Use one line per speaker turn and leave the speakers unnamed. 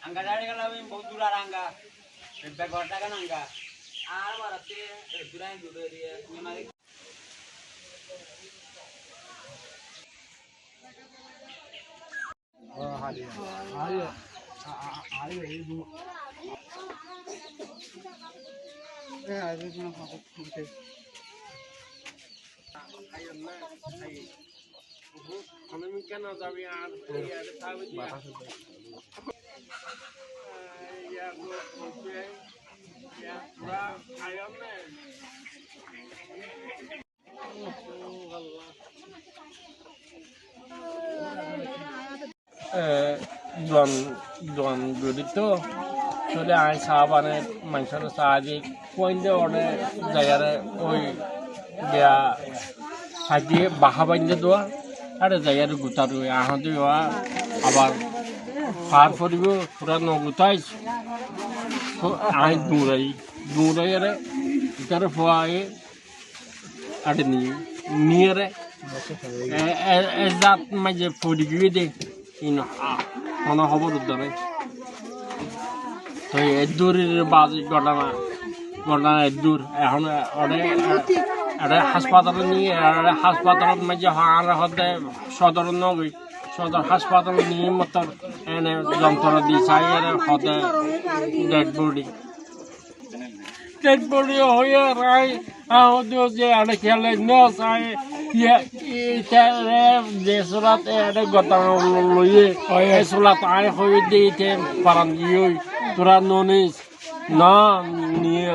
angga dari kalau yang bau tular angga bebek kota kan
angga ah marah sih tular yang dulu dia memang Oh, hari, hari, hari, ibu. Eh, ada pun aku pakai. Ayam, ayam.
আমি কেন যাবি আর দোয়ান দোয়ান গড়ি তো চলে আয় চা বানে মানুষের চা দি পয়েন্টে অনে জায়গারে ওই দিয়া সাজিয়ে বাহা আরে জায়গারে গুতা রয়ে আহতে আবার পার পড়িব পুরা নগুতাইছ আই দৌড়াই দৌড়াই আরে ইতারে ফোয়াই আরে নিয়ে নিয়ে রে এজাত মাঝে ফড়ি গিয়ে দে, ইন কোনো খবর উদ্ধারে তো এদূরের বাজ ঘটনা ঘটনা এদূর এখন অনেক এটা হাসপাতালে নিয়ে এটা হাসপাতালত মাঝে হার হতে সদর নগৈ সদর হাসপাতাল নিয়ে মতো এনে যন্ত্র দি চাই এর হতে ডেড বডি ডেড বডি হয়ে রাই আহত যে এটা খেলে ন চাই যে চোলাত এটা গতা লইয়ে এই চোলাত আই হয়ে দিয়ে পারান গিয়ে তোরা ননিস না নিয়ে।